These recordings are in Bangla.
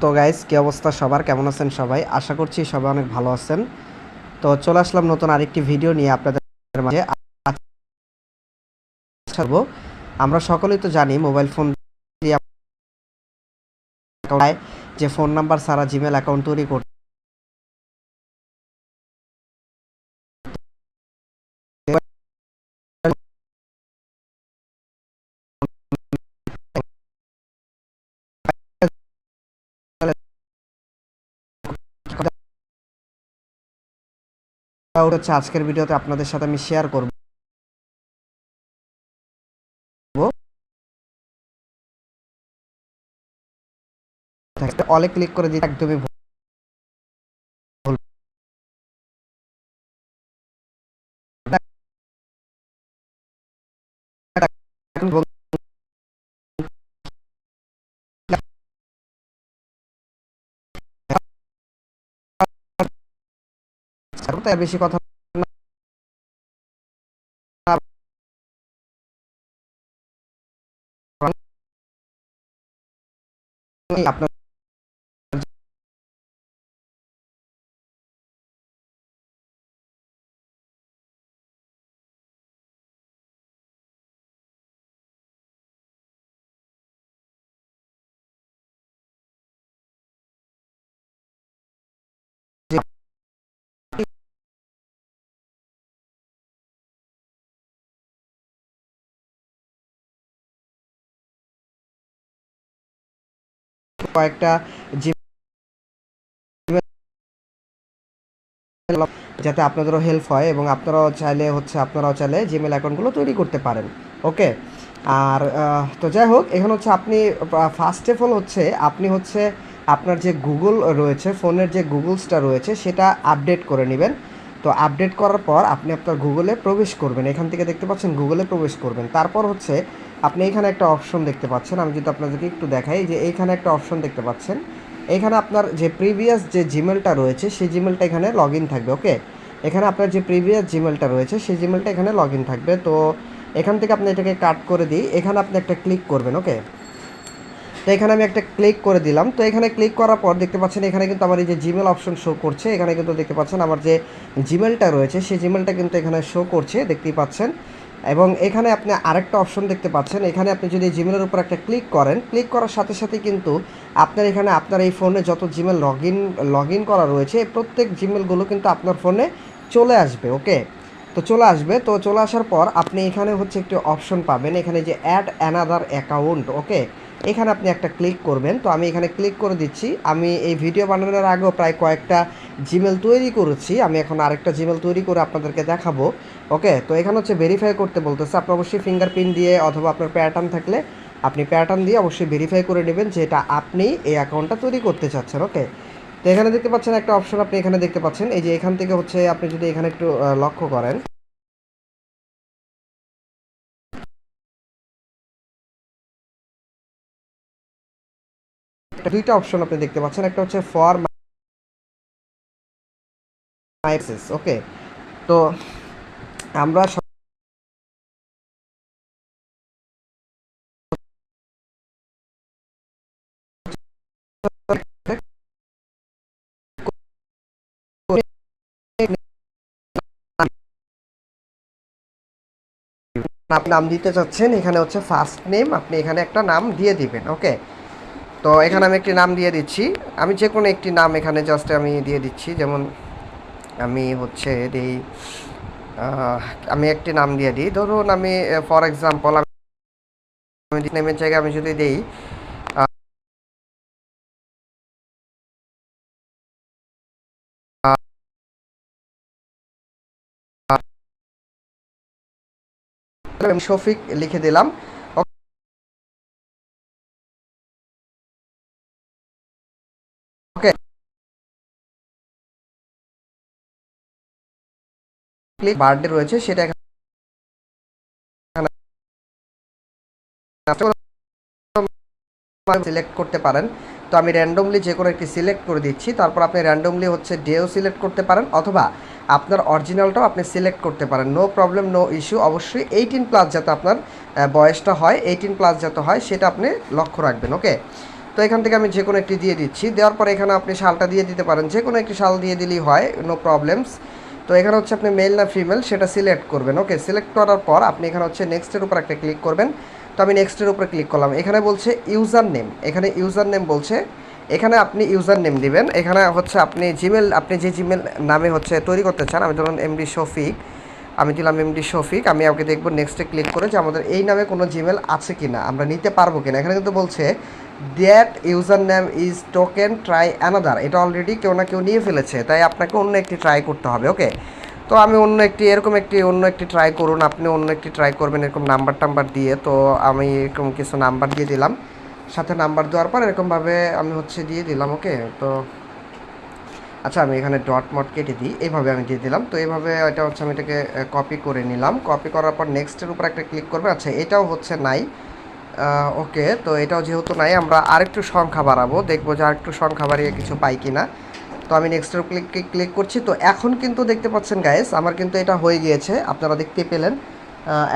তো গাইস কি অবস্থা সবার? কেমন আছেন সবাই? আশা করছি সবাই অনেক ভালো আছেন। তো চলে আসলাম নতুন আরেকটি ভিডিও নিয়ে আপনাদের মাঝে। ছাড়বো আমরা সকলেই তো জানি মোবাইল ফোন যে ফোন নাম্বার সারা জিমেল অ্যাকাউন্ট তৈরি করতে ওটা হচ্ছে আজকের ভিডিওতে আপনাদের সাথে আমি শেয়ার করব। অলে ক্লিক করে দিয়ে একদমই ভুল তাই বেশি কথা আপনার কয়েকটা যাতে আপনাদেরও হেল্প হয় এবং আপনারাও চাইলে হচ্ছে আপনারাও চাইলে জিমেল অ্যাকাউন্টগুলো তৈরি করতে পারেন। ওকে আর তো যাই হোক, এখন হচ্ছে আপনি ফার্স্ট অফ অল হচ্ছে আপনি হচ্ছে আপনার যে গুগল রয়েছে, ফোনের যে গুগলসটা রয়েছে, সেটা আপডেট করে নেবেন। তো আপডেট করার পর আপনি আপনার গুগলে প্রবেশ করবেন। এখান থেকে দেখতে পাচ্ছেন গুগলে প্রবেশ করবেন। তারপর হচ্ছে আপনি এখানে একটা অপশন দেখতে পাচ্ছেন। আমি যদি আপনাদেরকে একটু দেখাই যে এইখানে একটা অপশন দেখতে পাচ্ছেন। এখানে আপনার যে প্রিভিয়াস যে জিমেলটা রয়েছে, সেই জিমেলটা এখানে লগ থাকবে ওকে এখানে আপনার যে প্রিভিয়াস জিমেলটা রয়েছে, সেই জিমেলটা এখানে লগ থাকবে। তো এখান থেকে আপনি এটাকে কাট করে দিই। এখানে আপনি একটা ক্লিক করবেন ওকে তো এখানে আমি একটা ক্লিক করে দিলাম। তো এখানে ক্লিক করার পর দেখতে পাচ্ছেন, এখানে কিন্তু আমার এই যে জিমেল অপশন শো করছে, এখানে কিন্তু দেখতে পাচ্ছেন আমার যে জিমেলটা রয়েছে, সেই জিমেলটা কিন্তু এখানে শো করছে, দেখতেই পাচ্ছেন। এবং এখানে আপনি আরেকটা অপশন দেখতে পাচ্ছেন। এখানে আপনি যদি জিমেলের উপর একটা ক্লিক করেন ক্লিক করার সাথে সাথে কিন্তু আপনার এখানে আপনার এই ফোনে যত Gmail log in log in করা রয়েছে প্রত্যেক জিমেলগুলো কিন্তু আপনার ফোনে চলে আসবে ওকে তো চলে আসবে। তো চলে আসার পর আপনি এখানে হচ্ছে একটি অপশন পাবেন, এখানে যে অ্যাড অ্যানাদার অ্যাকাউন্ট ওকে এখানে আপনি একটা ক্লিক করবেন। তো আমি এখানে ক্লিক করে দিচ্ছি। আমি এই ভিডিও বানানোর আগেও প্রায় কয়েকটা জিমেল তৈরি করেছি। আমি এখন আরেকটা জিমেল তৈরি করে আপনাদেরকে দেখাবো। ওকে তো এখানে হচ্ছে ভেরিফাই করতে বলতেছে, আপনি অবশ্যই ফিঙ্গারপ্রিন্ট দিয়ে অথবা আপনার প্যাটার্ন থাকলে আপনি প্যাটার্ন দিয়ে অবশ্যই ভেরিফাই করে নেবেন যে এটা আপনি এই অ্যাকাউন্টটা তৈরি করতে চাচ্ছেন। ওকে তো এখানে দেখতে পাচ্ছেন একটা অপশন আপনি এখানে দেখতে পাচ্ছেন। এই যে এখান থেকে হচ্ছে আপনি যদি এখানে একটু লক্ষ্য করেন দুইটা অপশন আপনি দেখতে পাচ্ছেন। একটা হচ্ছে ফর মাইসেস ওকে তো আমরা আপনি নাম দিতে চাচ্ছেন, এখানে হচ্ছে ফার্স্ট নেম আপনি এখানে একটা নাম দিয়ে দিবেন ওকে তো এখানে আমি একটি নাম দিয়ে দিচ্ছি। আমি যে কোনো একটি নাম এখানে জাস্ট আমি দিয়ে দিচ্ছি। যেমন আমি হচ্ছে দিই আমি একটি নাম দিয়ে দিই। ধরুন আমি ফর এক্সাম্পল আমি নেমের জায়গায় আমি যদি দিই আমি শফিক লিখে দিলাম। ওকে ক্লিক বার্থডে রয়েছে, সেটা সিলেক্ট করতে পারেন। তো আমি র্যান্ডমলি যে কোনো একটি সিলেক্ট করে দিচ্ছি, তারপর আপনি র্যান্ডমলি হচ্ছে ডেও সিলেক্ট করতে পারেন, অথবা আপনার অরিজিনালটাও আপনি সিলেক্ট করতে পারেন। নো প্রবলেম নো ইস্যু অবশ্যই এইটিন প্লাস যাতে আপনার বয়সটা হয় এইটিন প্লাস যাতে হয়, সেটা আপনি লক্ষ্য রাখবেন ওকে তো এখান থেকে আমি যে কোনো একটি দিয়ে দিচ্ছি। দেওয়ার পর এখানে আপনি শালটা দিয়ে দিতে পারেন। যে কোনো একটি শাল দিয়ে দিলেই হয় নো প্রবলেমস তো এখানে হচ্ছে আপনি মেল না ফিমেল সেটা সিলেক্ট করবেন ওকে সিলেক্ট করার পর আপনি এখানে হচ্ছে নেক্সটের উপর একটা ক্লিক করবেন। তো আমি নেক্সটের উপর ক্লিক করলাম। এখানে বলছে ইউজার নেম এখানে ইউজার নেম বলছে, এখানে আপনি ইউজার নেম দিবেন। এখানে হচ্ছে আপনি জিমেল আপনি যে জিমেল নামে হচ্ছে তৈরি করতে চান, আমি ধরুন এমডি শফিক, আমি দিলাম এমডি শফিক, আমি ওকে দেখব নেক্সটে ক্লিক করে যে আমাদের এই নামে কোনো জিমেল আছে কি না আমরা নিতে পারব কিনা। এখানে কিন্তু বলছে that user name is taken try another. এটা অলরেডি কেউ না কেউ নিয়ে ফেলেছে, তাই আপনাকে অন্য একটি ট্রাই করতে হবে, ওকে? তো আমি অন্য একটি, এরকম একটি, অন্য একটি ট্রাই করুন, আপনি অন্য একটি ট্রাই করবেন এরকম নাম্বার টাম্বার দিয়ে, তো আমি এরকম কিছু নাম্বার দিয়ে দিলাম। সাথে নাম্বার দেওয়ার পর এরকমভাবে আমি হচ্ছে দিয়ে দিলাম, ওকে? তো আচ্ছা আমি এখানে ডট মট কেটে দিই, এইভাবে আমি দিয়ে দিলাম। তো এইভাবে এটা হচ্ছে আমি এটাকে কপি করে নিলাম। কপি করার পর নেক্সটের উপর একটা ক্লিক করবে আচ্ছা এটাও হচ্ছে নাই। ওকে তো এটাও যেহেতু নাই, আমরা আরেকটু সংখ্যা বাড়াবো। দেখব যে আরেকটু সংখ্যা বাড়িয়ে কিছু পাই কিনা। তো আমি নেক্সটের ক্লিক ক্লিক করছি। তো এখন কিন্তু দেখতে পাচ্ছেন গাইস আমার কিন্তু এটা হয়ে গিয়েছে। আপনারা দেখতে পেলেন।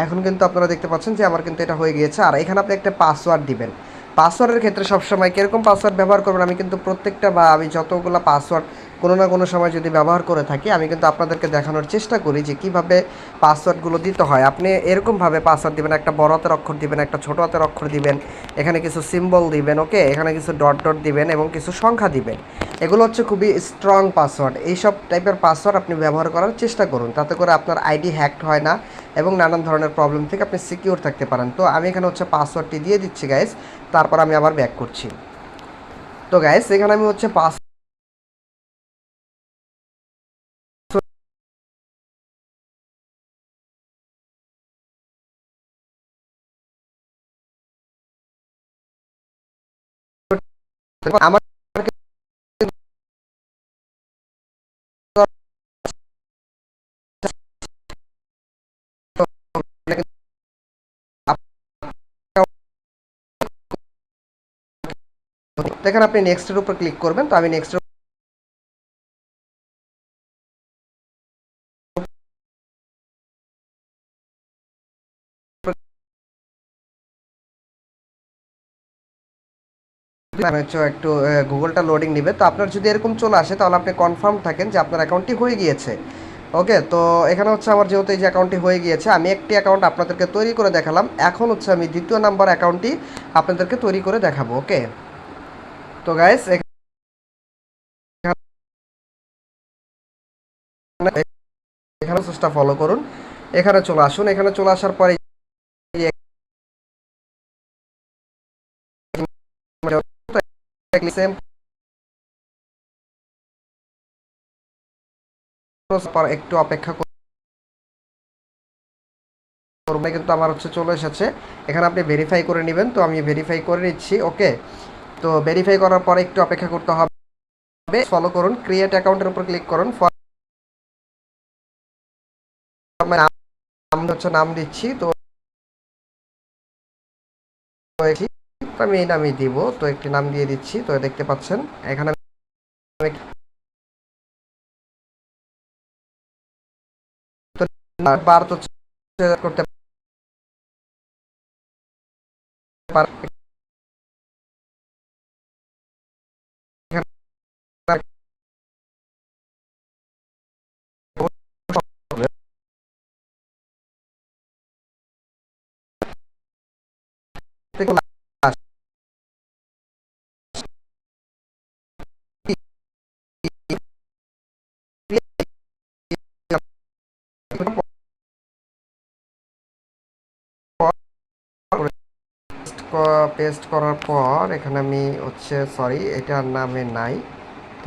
এখন কিন্তু আপনারা দেখতে পাচ্ছেন যে আমার কিন্তু এটা হয়ে গিয়েছে। আর এখানে আপনি একটা পাসওয়ার্ড দিবেন। পাসওয়ার্ডের ক্ষেত্রে সবসময় কীরকম পাসওয়ার্ড ব্যবহার করবেন? আমি কিন্তু প্রত্যেকটা বা আমি যতগুলো পাসওয়ার্ড কোনো না কোনো সময় যদি ব্যবহার করে থাকি, আমি কিন্তু আপনাদেরকে দেখানোর চেষ্টা করি যে কীভাবে পাসওয়ার্ডগুলো দিতে হয়। আপনি এরকমভাবে পাসওয়ার্ড দিবেন, একটা বড় হাতের অক্ষর দিবেন, একটা ছোট হাতের অক্ষর দিবেন, এখানে কিছু সিম্বল দিবেন ওকে এখানে কিছু ডট ডট দিবেন এবং কিছু সংখ্যা দিবেন। এগুলো হচ্ছে খুবই স্ট্রং পাসওয়ার্ড এইসব টাইপের পাসওয়ার্ড আপনি ব্যবহার করার চেষ্টা করুন। তাতে করে আপনার আইডি হ্যাকড হয় না এবং নানান ধরনের প্রবলেম থেকে আপনি সিকিউর থাকতে পারেন। তো আমি এখানে হচ্ছে পাসওয়ার্ডটি দিয়ে দিচ্ছি গাইস তারপর আমি আবার ব্যাক করছি। তো গাইস এখানে আমি হচ্ছে পাস আমার দেখেন আপনি নেক্সটের উপর ক্লিক করবেন তো আমি নেক্সটের একটু গুগলটা লোডিং নেবে। তো আপনার যদি এরকম চলে আসে, তাহলে আপনি কনফার্ম থাকেন যে আপনার অ্যাকাউন্টটি হয়ে গিয়েছে। ওকে তো এখানে হচ্ছে আমার যেহেতু এই যে অ্যাকাউন্টটি হয়ে গিয়েছে, আমি একটি অ্যাকাউন্ট আপনাদেরকে তৈরি করে দেখালাম। এখন হচ্ছে আমি দ্বিতীয় নাম্বার অ্যাকাউন্টটি আপনাদেরকে তৈরি করে দেখাবো ওকে তো গাইস এখানে প্রসেসটা ফলো করুন। এখানে চলে আসুন। এখানে চলে আসার পরে সেম পর একটু অপেক্ষা করবে, কিন্তু আমার হচ্ছে চলে এসেছে। এখানে আপনি ভেরিফাই করে নেবেন, তো আমি ভেরিফাই করে নিচ্ছি ওকে তো ভেরিফাই করার পরে একটু অপেক্ষা করতে হবে। ফলো করুন ক্রিয়েট অ্যাকাউন্টের উপর ক্লিক করুন। হচ্ছে নাম দিচ্ছি, তো আমি এই নামই দিব, তো একটি নাম দিয়ে দিচ্ছি, তো দেখতে পাচ্ছেন, এখানে তো করতে পেস্ট করার পর এখানে আমি হচ্ছে সরি এটার নামে নাই।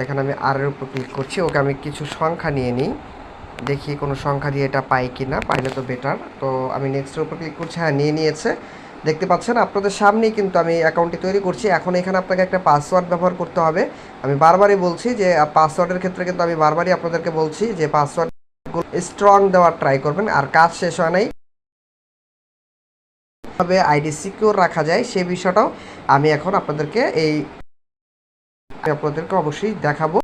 এখানে আমি আর এর উপর ক্লিক করছি, ওকে আমি কিছু সংখ্যা নিয়ে নিই। দেখি কোনো সংখ্যা দিয়ে এটা পাই কি না পাইলে তো বেটার তো আমি নেক্সটের উপর ক্লিক করছি হ্যাঁ নিয়ে নিয়েছে। দেখতে পাচ্ছেন, আপনাদের সামনেই কিন্তু আমি অ্যাকাউন্টটি তৈরি করছি। এখন এখানে আপনাকে একটা পাসওয়ার্ড ব্যবহার করতে হবে। আমি বারবারই বলছি যে পাসওয়ার্ডের ক্ষেত্রে কিন্তু আমি বারবারই আপনাদেরকে বলছি যে পাসওয়ার্ড স্ট্রং দেওয়ার ট্রাই করবেন, আর কাজ শেষ হয় নাই। কীভাবে আইডি সিকিউর রাখা যায় সেই বিষয়টাও আমি এখন আপনাদেরকে এই আপনাদেরকে অবশ্যই দেখাবো।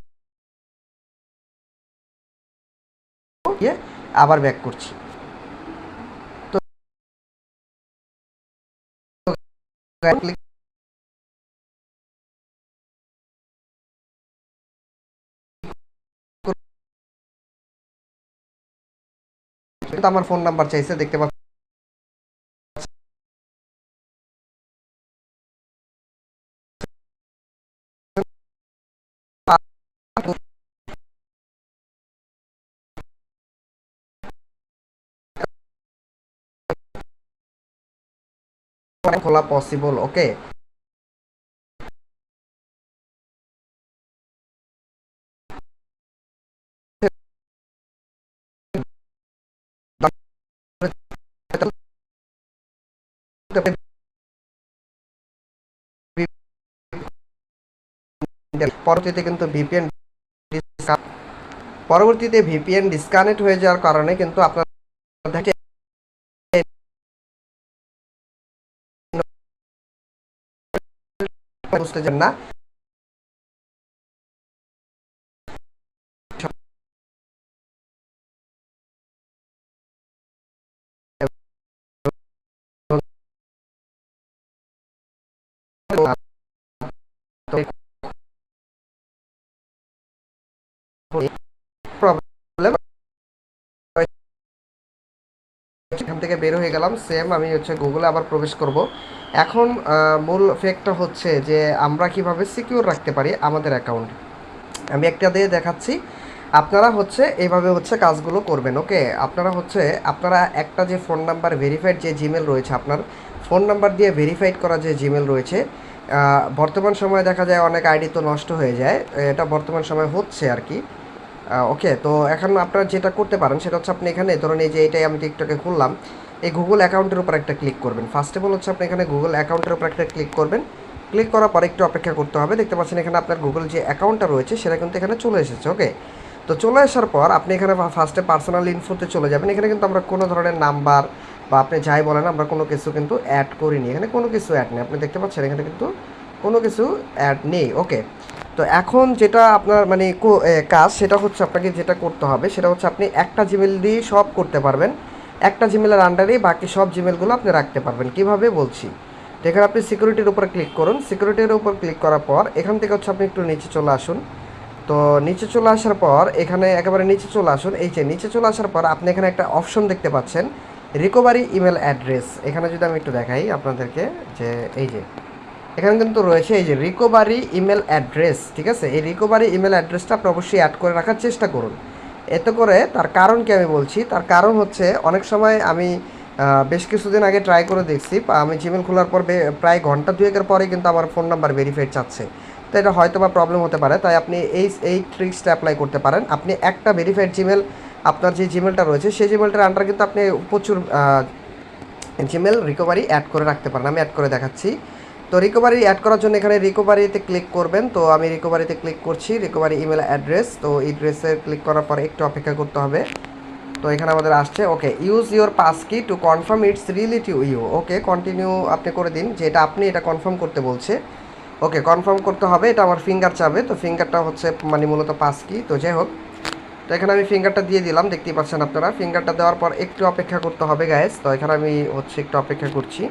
আবার ব্যাক করছি। আমার ফোন নাম্বার চাইছে, দেখতে পাচ্ছি খোলা পসিবল ওকে পরবর্তীতে কিন্তু ভিপিএন পরবর্তীতে ভিপিএন ডিসকানেক্ট হয়ে যাওয়ার কারণে কিন্তু আপনার বুঝতে চান না প্রবলেম থেকে বের হয়ে গেলাম সেম আমি হচ্ছে গুগলে আবার প্রবেশ করব। এখন মূল ফেকটা হচ্ছে যে আমরা কীভাবে সিকিউর রাখতে পারি আমাদের অ্যাকাউন্ট আমি একটা দিয়ে দেখাচ্ছি। আপনারা হচ্ছে এইভাবে হচ্ছে কাজগুলো করবেন ওকে আপনারা হচ্ছে, আপনারা একটা যে ফোন নাম্বার ভেরিফাইড যে জিমেল রয়েছে আপনার ফোন নাম্বার দিয়ে ভেরিফাইড করা যে জিমেল রয়েছে বর্তমান সময়ে দেখা যায় অনেক আইডি তো নষ্ট হয়ে যায়, এটা বর্তমান সময় হচ্ছে আর কি। ওকে তো এখন আপনারা যেটা করতে পারেন, সেটা হচ্ছে আপনি এখানে ধরুন এই যে এটাই আমি টিকটকে খুললাম এই গুগল অ্যাকাউন্টের উপর একটা ক্লিক করবেন। ফার্স্ট অফ অল হচ্ছে আপনি এখানে গুগল অ্যাকাউন্টের উপর একটা ক্লিক করবেন। ক্লিক করার পর একটু অপেক্ষা করতে হবে। দেখতে পাচ্ছেন এখানে আপনার গুগল যে অ্যাকাউন্টটা রয়েছে, সেটা কিন্তু এখানে চলে এসেছে ওকে তো চলে আসার পর আপনি এখানে ফার্স্টে পার্সোনাল ইনফোতে চলে যাবেন। এখানে কিন্তু আমরা কোনো ধরনের নাম্বার বা আপনি যাই বলেন, আমরা কোনো কিছু কিন্তু অ্যাড করিনি। এখানে কোনো কিছু অ্যাড নেই। আপনি দেখতে পাচ্ছেন এখানে কিন্তু কোনো কিছু অ্যাড নেই ওকে তো এখন যেটা আপনার মানে কাজ, সেটা হচ্ছে আপনাকে যেটা করতে হবে, সেটা হচ্ছে আপনি একটা জিমেল দিয়ে সব করতে পারবেন। একটা জিমেলের আন্ডারেই বাকি সব জিমেলগুলো আপনি রাখতে পারবেন। কীভাবে বলছি? তো এখানে আপনি সিকিউরিটির উপর ক্লিক করুন। সিকিউরিটির উপর ক্লিক করার পর এখান থেকে হচ্ছে আপনি একটু নিচে চলে আসুন। তো নিচে চলে আসার পর এখানে একেবারে নিচে চলে আসুন। এই যে নিচে চলে আসার পর আপনি এখানে একটা অপশন দেখতে পাচ্ছেন রিকভারি ইমেল অ্যাড্রেস এখানে যদি আমি একটু দেখাই আপনাদেরকে যে এই যে, এখানে কিন্তু রয়েছে এই যে রিকভারি ইমেল অ্যাড্রেস ঠিক আছে? এই রিকোভারি ইমেল অ্যাড্রেসটা আপনি অবশ্যই অ্যাড করে রাখার চেষ্টা করুন। এতে করে, তার কারণ কি আমি বলছি। তার কারণ হচ্ছে, অনেক সময় আমি বেশ কিছুদিন আগে ট্রাই করে দেখছি আমি জিমেল খোলার পর প্রায় ঘণ্টা দুয়েকের পরে কিন্তু আমার ফোন নাম্বার ভেরিফাইড চাচ্ছে তো এটা হয়তো বা প্রবলেম হতে পারে, তাই আপনি এই এই ট্রিক্সটা অ্যাপ্লাই করতে পারেন। আপনি একটা ভেরিফাইড জিমেল আপনার যে জিমেলটা রয়েছে, সেই জিমেলটার আন্ডার কিন্তু আপনি প্রচুর জিমেল রিকভারি অ্যাড করে রাখতে পারেন। আমি অ্যাড করে দেখাচ্ছি। তো রিকভারি অ্যাড করার জন্য এখানে রিকভারিতে ক্লিক করবেন। তো আমি রিকভারিতে ক্লিক করছি রিকভারি ইমেল অ্যাড্রেস তো এই ড্রেসে ক্লিক করার পর একটু অপেক্ষা করতে হবে। তো এখানে আমাদের আসছে okay use your passkey to confirm it's really to you okay continue আপনি করে দিন, যে এটা আপনি এটা কনফার্ম করতে বলছে। ওকে কনফার্ম করতে হবে, এটা আমার ফিঙ্গার চাবে। তো ফিঙ্গারটা হচ্ছে মানে মূলত পাস কি তো যাই হোক, তো এখানে আমি ফিঙ্গারটা দিয়ে দিলাম, দেখতেই পাচ্ছেন আপনারা। ফিঙ্গারটা দেওয়ার পর একটু অপেক্ষা করতে হবে গায়েস তো এখানে আমি হচ্ছে একটু অপেক্ষা করছি।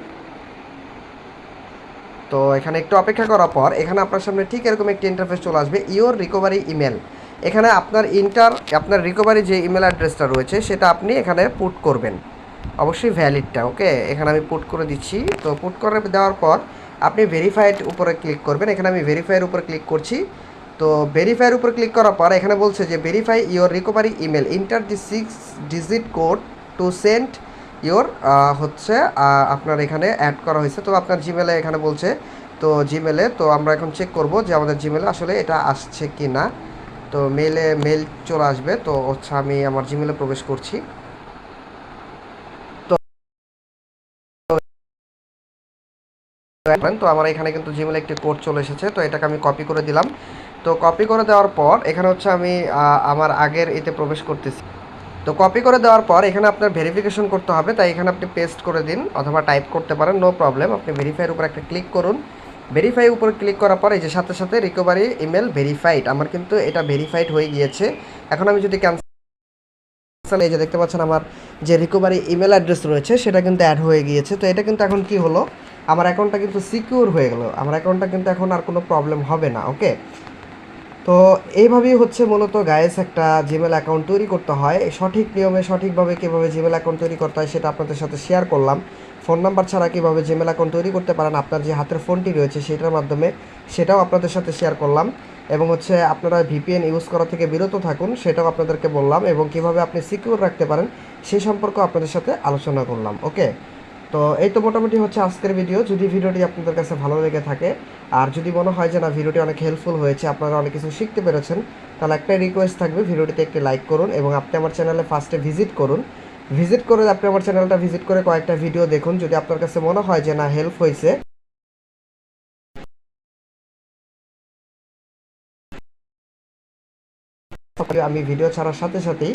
তো এখানে একটু অপেক্ষা করার পর, এখানে আপনার সামনে ঠিক এরকম একটি ইন্টারফেস চলে আসবে ইওর রিকভারি ইমেল এখানে আপনার ইন্টার আপনার রিকভারি যে ইমেল অ্যাড্রেসটা রয়েছে, সেটা আপনি এখানে পুট করবেন। অবশ্যই ভ্যালিডটা ওকে এখানে আমি পুট করে দিচ্ছি। তো পুট করে দেওয়ার পর, আপনি ভেরিফাইড উপরে ক্লিক করবেন। এখানে আমি ভেরিফাইয়ের উপর ক্লিক করছি। তো ভেরিফাইয়ের উপর ক্লিক করার পর, এখানে বলছে যে verify your recovery email enter the six digit code to send your হচ্ছে আপনার এখানে অ্যাড করা হয়েছে। তো আপনার জিমেলে এখানে বলছে, তো জিমেলে তো আমরা এখন চেক করব যে আমাদের জিমেলে আসলে এটা আসছে কি না তো মেলে মেল চলে আসবে, তো হচ্ছে আমি আমার জিমেলে প্রবেশ করছি। তো আমার এখানে কিন্তু জিমেলে একটি কোড চলে এসেছে, তো এটাকে আমি কপি করে দিলাম। তো কপি করে দেওয়ার পর, এখানে হচ্ছে আমি আমার আগের এতে প্রবেশ করতেছি। তো কপি করে দেওয়ার পর এখানে আপনার ভেরিফিকেশন করতে হবে, তাই এখানে আপনি পেস্ট করে দিন অথবা টাইপ করতে পারেন নো প্রবলেম আপনি ভেরিফাইয়ের উপর একটা ক্লিক করুন। ভেরিফাই উপর ক্লিক করার পর এই যে সাথে সাথে রিকভারি ইমেল ভেরিফাইড আমার কিন্তু এটা ভেরিফাইড হয়ে গিয়েছে। এখন আমি যদি ক্যান্সেল এই যে দেখতে পাচ্ছেন আমার যে রিকভারি ইমেল অ্যাড্রেস রয়েছে, সেটা কিন্তু অ্যাড হয়ে গিয়েছে। তো এটা কিন্তু এখন কি হলো? আমার অ্যাকাউন্টটা কিন্তু সিকিউর হয়ে গেল। আমার অ্যাকাউন্টটা কিন্তু এখন আর কোনো প্রবলেম হবে না ওকে তো এইভাবেই হচ্ছে মূলত গায়েস একটা জিমেল অ্যাকাউন্ট তৈরি করতে হয়। সঠিক নিয়মে সঠিকভাবে কীভাবে জিমেল অ্যাকাউন্ট তৈরি করতে হয় সেটা আপনাদের সাথে শেয়ার করলাম। ফোন নাম্বার ছাড়া কীভাবে জিমেল অ্যাকাউন্ট তৈরি করতে পারেন, আপনার যে হাতের ফোনটি রয়েছে সেটার মাধ্যমে সেটাও আপনাদের সাথে শেয়ার করলাম। এবং হচ্ছে আপনারা ভিপিএন ইউজ করা থেকে বিরত থাকুন, সেটাও আপনাদেরকে বললাম। এবং কীভাবে আপনি সিকিউর রাখতে পারেন সেই সম্পর্কে আপনাদের সাথে আলোচনা করলাম ওকে তো এই তো মোটামুটি হচ্ছে আজকের ভিডিও যদি ভিডিওটি আপনাদের কাছে ভালো লেগে থাকে, আর যদি মনে হয় যে না ভিডিওটি অনেক হেল্পফুল হয়েছে, আপনারা অনেক কিছু শিখতে পেরেছেন, তাহলে একটাই রিকোয়েস্ট থাকবে ভিডিওটিতে একটি লাইক করুন এবং আপনি আমার চ্যানেলে ফার্স্টে ভিজিট করুন। ভিজিট করে আপনি আমার চ্যানেলটা ভিজিট করে কয়েকটা ভিডিও দেখুন, যদি আপনার কাছে মনে হয় যে না হেল্প হয়েছে। আমি ভিডিও ছাড়ার সাথে সাথেই